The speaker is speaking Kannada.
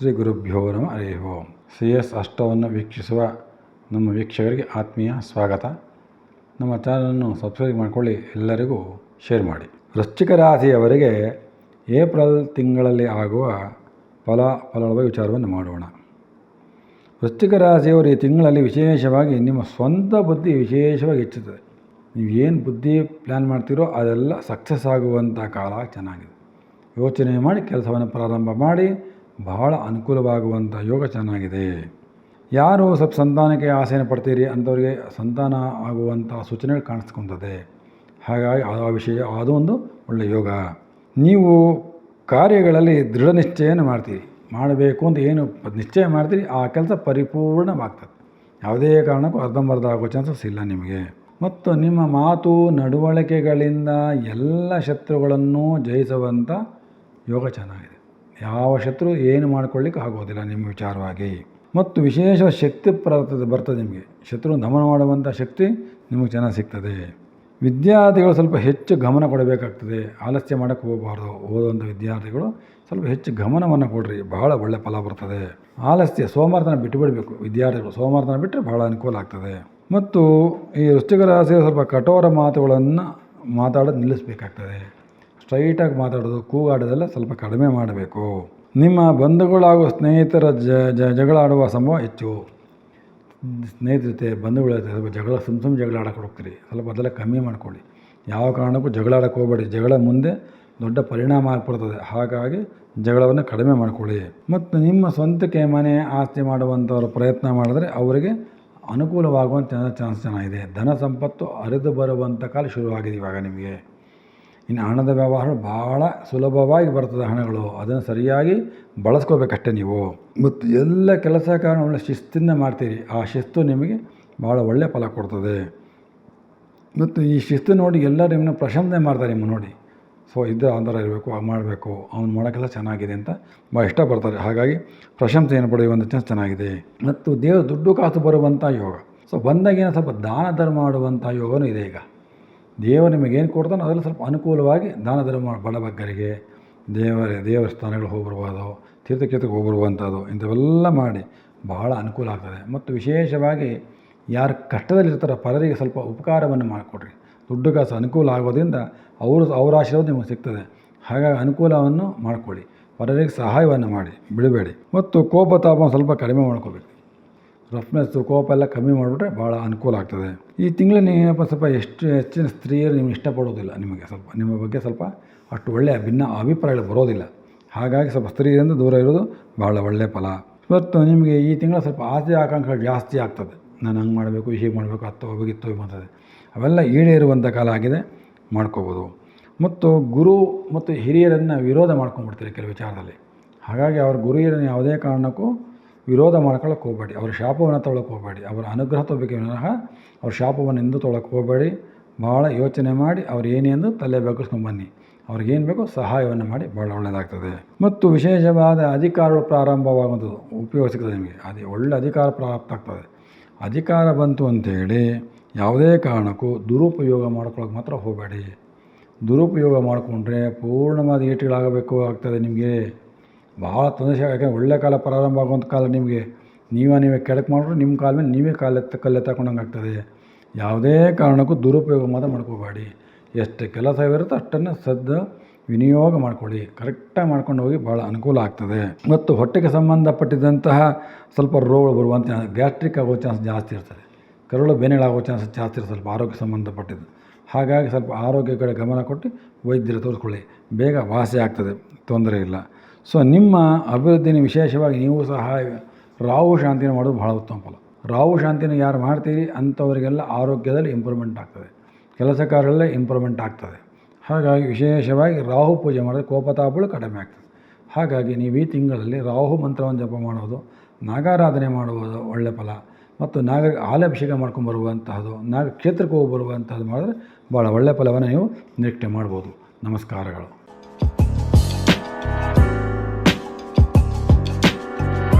ಶ್ರೀ ಗುರುಭ್ಯೋ ನಮ. ಹರಿ ಓಂ ಸಿ ಎಸ್ ಅಷ್ಟವನ್ನು ವೀಕ್ಷಿಸುವ ನಮ್ಮ ವೀಕ್ಷಕರಿಗೆ ಆತ್ಮೀಯ ಸ್ವಾಗತ. ನಮ್ಮ ಚಾನಲನ್ನು ಸಬ್ಸ್ಕ್ರೈಬ್ ಮಾಡಿಕೊಳ್ಳಿ, ಎಲ್ಲರಿಗೂ ಶೇರ್ ಮಾಡಿ. ವೃಶ್ಚಿಕ ರಾಶಿಯವರಿಗೆ ಏಪ್ರಿಲ್ ತಿಂಗಳಲ್ಲಿ ಆಗುವ ಫಲ ಫಲಗಳ ವಿಚಾರವನ್ನು ಮಾಡೋಣ. ವೃಶ್ಚಿಕ ರಾಶಿಯವರು ಈ ತಿಂಗಳಲ್ಲಿ ವಿಶೇಷವಾಗಿ ನಿಮ್ಮ ಸ್ವಂತ ಬುದ್ಧಿ ವಿಶೇಷವಾಗಿ ಹೆಚ್ಚುತ್ತದೆ. ನೀವು ಏನು ಬುದ್ಧಿ ಪ್ಲ್ಯಾನ್ ಮಾಡ್ತೀರೋ ಅದೆಲ್ಲ ಸಕ್ಸಸ್ ಆಗುವಂಥ ಕಾಲ ಚೆನ್ನಾಗಿದೆ. ಯೋಚನೆ ಮಾಡಿ, ಕೆಲಸವನ್ನು ಪ್ರಾರಂಭ ಮಾಡಿ ಬಹಳ ಅನುಕೂಲವಾಗುವಂಥ ಯೋಗ ಚೆನ್ನಾಗಿದೆ. ಯಾರು ಸ್ವಲ್ಪ ಸಂತಾನಕ್ಕೆ ಆಸೆಯನ್ನು ಪಡ್ತೀರಿ ಅಂಥವ್ರಿಗೆ ಸಂತಾನ ಆಗುವಂಥ ಸೂಚನೆಗಳು ಕಾಣಿಸ್ಕೊತದೆ. ಹಾಗಾಗಿ ಆ ವಿಷಯ ಅದು ಒಂದು ಒಳ್ಳೆಯ ಯೋಗ. ನೀವು ಕಾರ್ಯಗಳಲ್ಲಿ ದೃಢ ನಿಶ್ಚಯನ ಮಾಡ್ತೀರಿ. ಮಾಡಬೇಕು ಅಂತ ಏನು ನಿಶ್ಚಯ ಮಾಡ್ತೀರಿ, ಆ ಕೆಲಸ ಪರಿಪೂರ್ಣವಾಗ್ತದೆ. ಯಾವುದೇ ಕಾರಣಕ್ಕೂ ಅರ್ಧಂಬರ್ಧ ಆಗೋ ಚಾನ್ಸಸ್ ಇಲ್ಲ ನಿಮಗೆ. ಮತ್ತು ನಿಮ್ಮ ಮಾತು, ನಡವಳಿಕೆಗಳಿಂದ ಎಲ್ಲ ಶತ್ರುಗಳನ್ನು ಜಯಿಸುವಂಥ ಯೋಗ ಚೆನ್ನಾಗಿದೆ. ಯಾವ ಶತ್ರು ಏನು ಮಾಡ್ಕೊಳ್ಳಿಕ್ಕೆ ಆಗೋದಿಲ್ಲ ನಿಮ್ಮ ವಿಚಾರವಾಗಿ. ಮತ್ತು ವಿಶೇಷ ಶಕ್ತಿ ಬರ್ತದೆ ಬರ್ತದೆ ನಿಮಗೆ. ಶತ್ರು ದಮನ ಮಾಡುವಂಥ ಶಕ್ತಿ ನಿಮಗೆ ಚೆನ್ನಾಗಿ ಸಿಗ್ತದೆ. ವಿದ್ಯಾರ್ಥಿಗಳು ಸ್ವಲ್ಪ ಹೆಚ್ಚು ಗಮನ ಕೊಡಬೇಕಾಗ್ತದೆ. ಆಲಸ್ಯ ಮಾಡೋಕ್ಕೆ ಹೋಗಬಾರ್ದು. ಓದುವಂಥ ವಿದ್ಯಾರ್ಥಿಗಳು ಸ್ವಲ್ಪ ಹೆಚ್ಚು ಗಮನವನ್ನು ಕೊಡ್ರಿ. ಬಹಳ ಒಳ್ಳೆ ಫಲ ಬರ್ತದೆ. ಆಲಸ್ಯ, ಸೋಮವಾರತನ ಬಿಟ್ಟುಬಿಡಬೇಕು. ವಿದ್ಯಾರ್ಥಿಗಳು ಸೋಮವಾರತನ ಬಿಟ್ಟರೆ ಬಹಳ ಅನುಕೂಲ ಆಗ್ತದೆ. ಮತ್ತು ಈ ರಾಶಿಯ ಸ್ವಲ್ಪ ಕಠೋರ ಮಾತುಗಳನ್ನು ಮಾತಾಡೋದು ನಿಲ್ಲಿಸಬೇಕಾಗ್ತದೆ. ಸ್ಟ್ರೈಟಾಗಿ ಮಾತಾಡೋದು, ಕೂಗಾಡೋದೆಲ್ಲ ಸ್ವಲ್ಪ ಕಡಿಮೆ ಮಾಡಬೇಕು. ನಿಮ್ಮ ಬಂಧುಗಳು ಹಾಗೂ ಸ್ನೇಹಿತರ ಜ ಜಗಳ ಆಡುವ ಸಂಭವ ಹೆಚ್ಚು. ಸ್ನೇಹಿತರ ಜೊತೆ ಬಂಧುಗಳ ಜೊತೆ ಸ್ವಲ್ಪ ಜಗಳ ಸುಮ್ಮ ಸುಮ್ಮನೆ ಜಗಳ ಆಡೋಕೆ ಹೋಗ್ತೀರಿ. ಸ್ವಲ್ಪ ಅದೆಲ್ಲ ಕಮ್ಮಿ ಮಾಡ್ಕೊಳ್ಳಿ. ಯಾವ ಕಾರಣಕ್ಕೂ ಜಗಳ ಹೋಗಬೇಡಿ. ಜಗಳ ಮುಂದೆ ದೊಡ್ಡ ಪರಿಣಾಮ ಆಗ್ಬಿಡ್ತದೆ ಹಾಗಾಗಿ ಜಗಳವನ್ನು ಕಡಿಮೆ ಮಾಡಿಕೊಳ್ಳಿ. ಮತ್ತು ನಿಮ್ಮ ಸ್ವಂತಕ್ಕೆ ಮನೆ ಆಸ್ತಿ ಮಾಡುವಂಥವ್ರ ಪ್ರಯತ್ನ ಮಾಡಿದ್ರೆ ಅವರಿಗೆ ಅನುಕೂಲವಾಗುವಂಥ ಚಾನ್ಸ್ ಚೆನ್ನಾಗಿದೆ ಧನ ಸಂಪತ್ತು ಹರಿದು ಬರುವಂಥ ಕಾಲ ಶುರುವಾಗಿದೆ ಇವಾಗ ನಿಮಗೆ. ಇನ್ನು ಹಣದ ವ್ಯವಹಾರ ಭಾಳ ಸುಲಭವಾಗಿ ಬರ್ತದೆ ಹಣಗಳು. ಅದನ್ನು ಸರಿಯಾಗಿ ಬಳಸ್ಕೋಬೇಕಷ್ಟೇ ನೀವು. ಮತ್ತು ಎಲ್ಲ ಕೆಲಸ ಕಾರಣ ಒಳ್ಳೆ ಶಿಸ್ತಿಂದ ಮಾಡ್ತೀರಿ. ಆ ಶಿಸ್ತು ನಿಮಗೆ ಭಾಳ ಒಳ್ಳೆಯ ಫಲ ಕೊಡ್ತದೆ. ಮತ್ತು ಈ ಶಿಸ್ತು ನೋಡಿ ಎಲ್ಲರೂ ನಿಮ್ಮನ್ನ ಪ್ರಶಂಸನೆ ಮಾಡ್ತಾರೆ ನಿಮ್ಮ ನೋಡಿ. ಸೊ ಇದು ಆ ಥರ ಇರಬೇಕು ಮಾಡಬೇಕು. ಅವ್ನು ಮಾಡೋಕ್ಕೆಲ್ಲ ಚೆನ್ನಾಗಿದೆ ಅಂತ ಭಾಳ ಇಷ್ಟಪಡ್ತಾರೆ. ಹಾಗಾಗಿ ಪ್ರಶಂಸೆಯನ್ನು ಒಂದು ಚಾನ್ಸ್ ಚೆನ್ನಾಗಿದೆ. ಮತ್ತು ದೇವರು ದುಡ್ಡು ಕಾಸು ಬರುವಂಥ ಯೋಗ. ಸೊ, ಬಂದಾಗಿನ ಸ್ವಲ್ಪ ದಾನ ಧರ್ಮ ಮಾಡುವಂಥ ಯೋಗನೂ ಇದೆ ಈಗ. ದೇವರು ನಿಮಗೇನು ಕೊಡ್ತಾನೋ ಅದರಲ್ಲಿ ಸ್ವಲ್ಪ ಅನುಕೂಲವಾಗಿ ದಾನ ಧರ್ಮ ಬಡಬಗ್ಗರಿಗೆ, ದೇವರ ದೇವರ ಸ್ಥಾನಗಳು ಹೋಗಿರ್ಬೋದು ತೀರ್ಥಕ್ಷೇತ್ರಕ್ಕೆ ಹೋಗಿರುವಂಥದ್ದು, ಇಂಥವೆಲ್ಲ ಮಾಡಿ ಬಹಳ ಅನುಕೂಲ ಆಗ್ತದೆ. ಮತ್ತು ವಿಶೇಷವಾಗಿ ಯಾರು ಕಷ್ಟದಲ್ಲಿರ್ತಾರೋ ಪರರಿಗೆ ಸ್ವಲ್ಪ ಉಪಕಾರವನ್ನು ಮಾಡಿಕೊಡ್ರಿ. ದುಡ್ಡು ಕಾಸು ಅನುಕೂಲ ಆಗೋದ್ರಿಂದ ಅವರು, ಅವರ ಆಶೀರ್ವಾದ ನಿಮಗೆ ಸಿಗ್ತದೆ. ಹಾಗಾಗಿ ಅನುಕೂಲವನ್ನು ಮಾಡಿಕೊಳ್ಳಿ. ಪರರಿಗೆ ಸಹಾಯವನ್ನು ಮಾಡಿ, ಬಿಡಬೇಡಿ. ಮತ್ತು ಕೋಪ ತಾಪ ಸ್ವಲ್ಪ ಕಡಿಮೆ ಮಾಡ್ಕೋಬೇಕು ರಫ್ನೆಸ್ಸು ಕೋಪ ಎಲ್ಲ ಕಮ್ಮಿ ಮಾಡಿಬಿಟ್ರೆ ಭಾಳ ಅನುಕೂಲ ಆಗ್ತದೆ. ಈ ತಿಂಗಳು ನೀವಪ್ಪ ಸ್ವಲ್ಪ ಎಷ್ಟು ಹೆಚ್ಚಿನ ಸ್ತ್ರೀಯರು ನಿಮ್ಗೆ ಇಷ್ಟಪಡೋದಿಲ್ಲ ನಿಮಗೆ ಸ್ವಲ್ಪ, ನಿಮ್ಮ ಬಗ್ಗೆ ಸ್ವಲ್ಪ ಅಷ್ಟು ಒಳ್ಳೆಯ ಭಿನ್ನ ಅಭಿಪ್ರಾಯಗಳು ಬರೋದಿಲ್ಲ. ಹಾಗಾಗಿ ಸ್ವಲ್ಪ ಸ್ತ್ರೀಯರಿಂದ ದೂರ ಇರೋದು ಭಾಳ ಒಳ್ಳೆಯ ಫಲ. ಇವತ್ತು ನಿಮಗೆ ಈ ತಿಂಗಳು ಸ್ವಲ್ಪ ಆಸೆ ಆಕಾಂಕ್ಷೆ ಜಾಸ್ತಿ ಆಗ್ತದೆ. ನಾನು ಹಂಗೆ ಮಾಡಬೇಕು, ಹೀಗೆ ಮಾಡಬೇಕು ಹತ್ತು ಹೋಗಿತ್ತು ಅಂತದೆ ಅವೆಲ್ಲ ಈಡೇರುವಂಥ ಕಾಲ ಆಗಿದೆ, ಮಾಡ್ಕೋಬೋದು. ಮತ್ತು ಗುರು ಮತ್ತು ಹಿರಿಯರನ್ನು ವಿರೋಧ ಮಾಡ್ಕೊಂಡ್ಬಿಡ್ತೀರಿ ಕೆಲವು ವಿಚಾರದಲ್ಲಿ. ಹಾಗಾಗಿ ಅವ್ರ ಗುರು ಹಿರಿಯರನ್ನು ಯಾವುದೇ ಕಾರಣಕ್ಕೂ ವಿರೋಧ ಮಾಡ್ಕೊಳ್ಳೋಕೆ ಹೋಗಬೇಡಿ. ಅವ್ರ ಶಾಪವನ್ನು ತೊಳಕ್ಕೆ ಹೋಗಬೇಡಿ. ಅವರ ಅನುಗ್ರಹ ತೊಗೋಬೇಕೆ ವಿನಃ ಅವ್ರ ಶಾಪವನ್ನು ಎಂದು ತೊಗೊಳಕ್ಕೆ ಹೋಗಬೇಡಿ. ಭಾಳ ಯೋಚನೆ ಮಾಡಿ ಅವ್ರು ಏನೆಂದು ತಲೆ ಬಗ್ಗಿಸ್ಕೊಂಬನ್ನಿ ಅವ್ರಿಗೇನು ಬೇಕೋ ಸಹಾಯವನ್ನು ಮಾಡಿ ಭಾಳ ಒಳ್ಳೆಯದಾಗ್ತದೆ ಮತ್ತು ವಿಶೇಷವಾದ ಅಧಿಕಾರಗಳು ಪ್ರಾರಂಭವಾಗುವಂಥದ್ದು ಉಪಯೋಗ ಸಿಗ್ತದೆ ನಿಮಗೆ. ಅದೇ ಒಳ್ಳೆ ಅಧಿಕಾರ ಪ್ರಾಪ್ತ ಆಗ್ತದೆ. ಅಧಿಕಾರ ಬಂತು ಅಂತೇಳಿ ಯಾವುದೇ ಕಾರಣಕ್ಕೂ ದುರುಪಯೋಗ ಮಾಡ್ಕೊಳ್ಳೋಕೆ ಮಾತ್ರ ಹೋಗಬೇಡಿ. ದುರುಪಯೋಗ ಮಾಡಿಕೊಂಡ್ರೆ ಪೂರ್ಣವಾದ ಏಟುಗಳಾಗಬೇಕು ಆಗ್ತದೆ ನಿಮಗೆ. ಭಾಳ ತೊಂದರೆ ಯಾಕಂದರೆ ಒಳ್ಳೆ ಕಾಲ ಪ್ರಾರಂಭ ಆಗುವಂಥ ಕಾಲ ನಿಮಗೆ, ನೀವೇ ನೀವೇ ಕೆಡಕ್ಕೆ ಮಾಡಿದ್ರೆ ನಿಮ್ಮ ಕಾಲ ಮೇಲೆ ನೀವೇ ಕಾಲೆತ್ತ ಕಲ್ಲೆ ತಗೊಂಡಂಗೆ ಆಗ್ತದೆ. ಯಾವುದೇ ಕಾರಣಕ್ಕೂ ದುರುಪಯೋಗ ಮಾತ್ರ ಮಾಡ್ಕೋಬೇಡಿ. ಎಷ್ಟು ಕೆಲಸ ಇರುತ್ತೆ ಅಷ್ಟನ್ನು ಸದ್ದ ವಿನಿಯೋಗ ಮಾಡ್ಕೊಳ್ಳಿ. ಕರೆಕ್ಟಾಗಿ ಮಾಡ್ಕೊಂಡು ಹೋಗಿ ಭಾಳ ಅನುಕೂಲ ಆಗ್ತದೆ. ಮತ್ತು ಹೊಟ್ಟೆಗೆ ಸಂಬಂಧಪಟ್ಟಿದ್ದಂತಹ ಸ್ವಲ್ಪ ರೋಗಗಳು ಬರುವಂಥ ಗ್ಯಾಸ್ಟ್ರಿಕ್ ಆಗೋ ಚಾನ್ಸ್ ಜಾಸ್ತಿ ಇರ್ತದೆ. ಕರುಳು ಬೇನೆಗಳಾಗೋ ಚಾನ್ಸ್ ಜಾಸ್ತಿ ಇರ್ತದೆ ಸ್ವಲ್ಪ ಆರೋಗ್ಯ ಸಂಬಂಧಪಟ್ಟಿದ್ದು. ಹಾಗಾಗಿ ಸ್ವಲ್ಪ ಆರೋಗ್ಯ ಕಡೆ ಗಮನ ಕೊಟ್ಟು ವೈದ್ಯರು ತೋರಿಸ್ಕೊಳ್ಳಿ. ಬೇಗ ವಾಸಿ ಆಗ್ತದೆ. ತೊಂದರೆ ಇಲ್ಲ. ಸೊ ನಿಮ್ಮ ಅಭಿವೃದ್ಧಿನ ವಿಶೇಷವಾಗಿ ನೀವು ಸಹ ರಾಹು ಶಾಂತಿನ ಮಾಡೋದು ಭಾಳ ಉತ್ತಮ ಫಲ. ರಾಹು ಶಾಂತಿನ ಯಾರು ಮಾಡ್ತೀರಿ ಅಂಥವರಿಗೆಲ್ಲ ಆರೋಗ್ಯದಲ್ಲಿ ಇಂಪ್ರೂವ್ಮೆಂಟ್ ಆಗ್ತದೆ. ಕೆಲಸ ಕಾರ್ಯಗಳಲ್ಲೇ ಇಂಪ್ರೂವ್ಮೆಂಟ್ ಆಗ್ತದೆ. ಹಾಗಾಗಿ ವಿಶೇಷವಾಗಿ ರಾಹು ಪೂಜೆ ಮಾಡಿದ್ರೆ ಕೋಪತಾಪಗಳು ಕಡಿಮೆ ಆಗ್ತದೆ. ಹಾಗಾಗಿ ನೀವು ಈ ತಿಂಗಳಲ್ಲಿ ರಾಹು ಮಂತ್ರವನ್ನು ಜಪ ಮಾಡೋದು, ನಾಗಾರಾಧನೆ ಮಾಡುವುದು ಒಳ್ಳೆ ಫಲ. ಮತ್ತು ನಾಗರಿಕ ಆಲಭಿಷೇಕ ಮಾಡ್ಕೊಂಡು ಬರುವಂತಹದ್ದು, ನಾಗ ಕ್ಷೇತ್ರಕ್ಕೆ ಹೋಗಿ ಬರುವಂತಹದ್ದು ಮಾಡಿದ್ರೆ ಭಾಳ ಒಳ್ಳೆಯ ಫಲವನ್ನು ನೀವು ನಿರೀಕ್ಷೆ ಮಾಡ್ಬೋದು. ನಮಸ್ಕಾರಗಳು.